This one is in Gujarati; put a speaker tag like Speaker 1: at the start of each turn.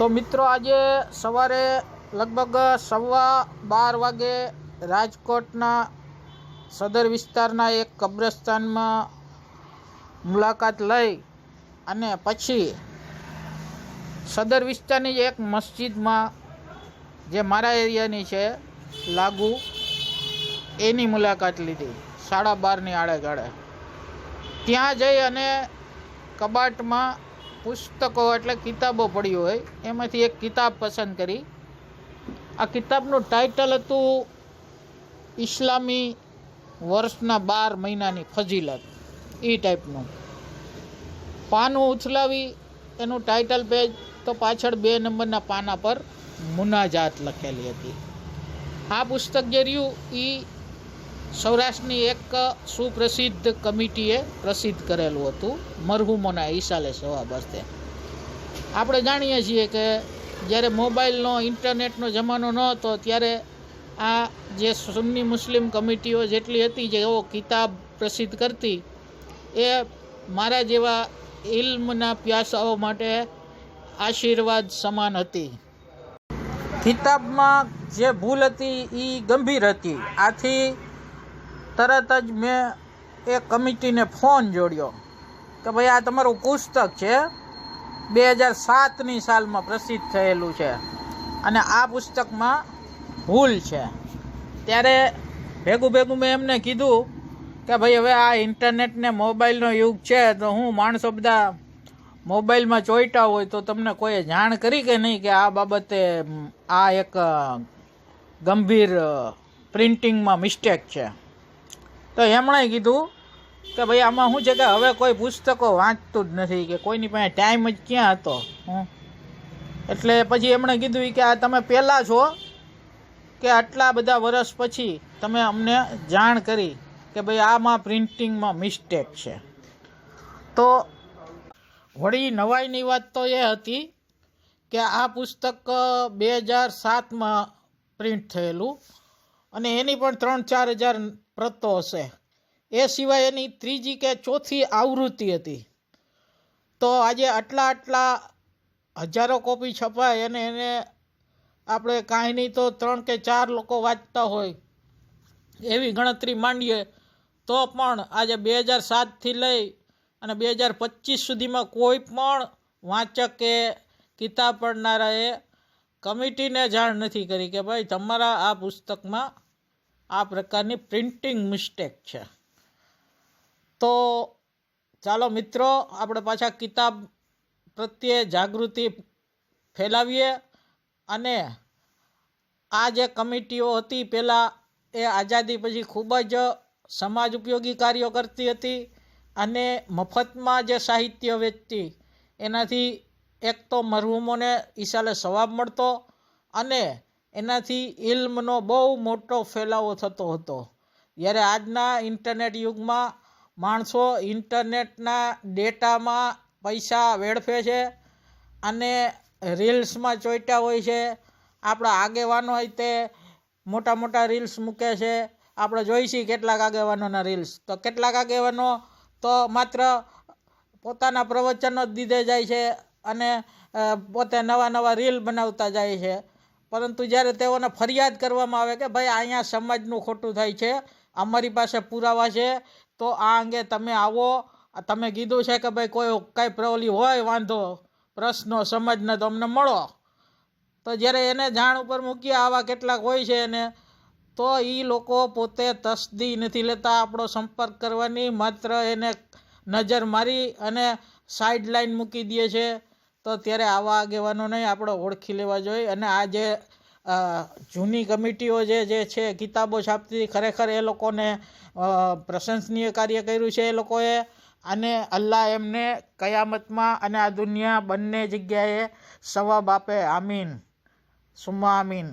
Speaker 1: તો મિત્રો આજે સવારે લગભગ સવા બાર વાગે રાજકોટના સદર વિસ્તારના એક કબ્રસ્તાનમાં મુલાકાત લઈ અને પછી સદર વિસ્તારની એક મસ્જિદમાં, જે મારા એરિયાની છે, લાગુ, એની મુલાકાત લીધી, સાડા બારની આડે ગાળે ત્યાં જઈ અને કબાટમાં પુસ્તકો એટલે કિતાબો પડી હોય, એમાંથી એક કિતાબ પસંદ કરી. આ કિતાબનું ટાઇટલ હતું ઇસ્લામી વર્ષના બાર મહિનાની ફજીલત એ ટાઈપનું પાનું ઉથલાવી, એનું ટાઇટલ પેજ તો પાછળ બે નંબરના પાના પર મુનાજાત લખેલી હતી. આ પુસ્તક જે રહ્યું એ સૌરાષ્ટ્રની એક સુપ્રસિદ્ધ કમિટીએ પ્રસિદ્ધ કરેલું હતું, મરહુમોના ઈશાલે સવાબ હસ્તે આપણે જાણીએ છીએ કે જ્યારે મોબાઈલનો, ઇન્ટરનેટનો જમાનો ન હતો, ત્યારે આ જે સુન્ની મુસ્લિમ કમિટીઓ જેટલી હતી, જે એવો કિતાબ પ્રસિદ્ધ કરતી, એ મારા જેવા ઇલ્મના પ્યાસાઓ માટે આશીર્વાદ સમાન હતી. કિતાબમાં જે ભૂલ હતી એ ગંભીર હતી. આથી તરત જ મેં એ કમિટીને ફોન જોડ્યો કે ભાઈ આ તમારું પુસ્તક છે, બે હજાર સાતની સાલમાં પ્રસિદ્ધ થયેલું છે અને આ પુસ્તકમાં ભૂલ છે. ત્યારે ભેગું ભેગું મેં એમને કીધું કે ભાઈ હવે આ ઇન્ટરનેટ ને મોબાઈલનો યુગ છે તો હું માણસો બધા મોબાઈલમાં ચોઈટા હોય તો તમને કોઈએ જાણ કરી કે નહીં કે આ બાબતે આ એક ગંભીર પ્રિન્ટિંગમાં મિસ્ટેક છે? તો એમણે કીધું કે ભાઈ, આમાં શું છે કે હવે કોઈ પુસ્તકો વાંચતું જ નથી કે કોઈની પાસે ટાઈમ જ ક્યાં હતો? એટલે પછી એમણે કીધું કે આ તમે પહેલાં છો કે આટલા બધા વર્ષ પછી તમે અમને જાણ કરી કે ભાઈ, આમાં પ્રિન્ટિંગમાં મિસ્ટેક છે. તો વળી નવાઈની વાત તો એ હતી કે આ પુસ્તક બે હજાર સાતમાં પ્રિન્ટ થયેલું. અને એની પણ ત્રણ ચાર હજાર પ્રતો હશે. એ સિવાય એની ત્રીજી કે ચોથી આવૃત્તિ હતી. તો આજે આટલા આટલા હજારો કોપી છપાય અને એને આપણે કાંઈ તો ત્રણ કે ચાર લોકો વાંચતા હોય એવી ગણતરી માંડીએ તો પણ આજે બે હજાર સાતથી લઈ અને બે હજાર પચીસ સુધીમાં કોઈ પણ વાંચકે કિતાબ પડનારાએ કમિટીને જાણ નથી કરી કે ભાઈ તમારા આ પુસ્તકમાં આ પ્રકારની પ્રિન્ટિંગ મિસ્ટેક છે. તો ચાલો મિત્રો, આપણે પાછા કિતાબ પ્રત્યે જાગૃતિ ફેલાવીએ અને આ જે કમિટીઓ હતી પહેલાં એ આઝાદી પછી ખૂબ જ સમાજ ઉપયોગી કાર્યો કરતી હતી અને મફતમાં જે સાહિત્ય વેચતી, એનાથી એક તો મરહુમોને ઈશાલે સવાબ મળતો અને એનાથી ઇલ્મનો બહુ મોટો ફેલાવો થતો હતો. જ્યારે આજના ઇન્ટરનેટ યુગમાં માણસો ઇન્ટરનેટના ડેટામાં પૈસા વેડફે છે અને રીલ્સમાં ચોઈટા હોય છે, આપણા આગેવાનો તે મોટા મોટા રીલ્સ મૂકે છે, આપણે જોઈશી કેટલાક આગેવાનોના રીલ્સ. તો કેટલાક આગેવાનો તો માત્ર પોતાના પ્રવચનો જ દીધે જાય છે અને પોતે નવા નવા રીલ બનાવતા જાય છે. પરંતુ જ્યારે તેઓને ફરિયાદ કરવામાં આવે કે ભાઈ અહીંયા સમાજનું ખોટું થાય છે, અમારી પાસે પુરાવા છે, તો આ અંગે તમે આવો. તમે કીધું છે કે ભાઈ કોઈ કાંઈ પ્રવલી હોય, વાંધો. પ્રશ્નો સમાજને તો અમને મળો. તો જ્યારે એને જાણ ઉપર મૂકીએ આવા કેટલાક હોય છે એને, તો એ લોકો પોતે તસદી નથી લેતા આપણો સંપર્ક કરવાની. માત્ર એને નજર મારી અને સાઈડ લાઈન મૂકી દે છે. તો ત્યારે આવા આગેવાનોને આપણે ઓળખી લેવા જોઈએ. અને આ જે જૂની કમિટીઓ જે જે છે, કિતાબો છાપતી, ખરેખર એ લોકોને પ્રશંસનીય કાર્ય કર્યું છે એ લોકોએ. અને અલ્લાહ એમને કયામતમાં અને આ દુનિયા બંને જગ્યાએ સવાબ આપે. આમીન. સુમા આમીન.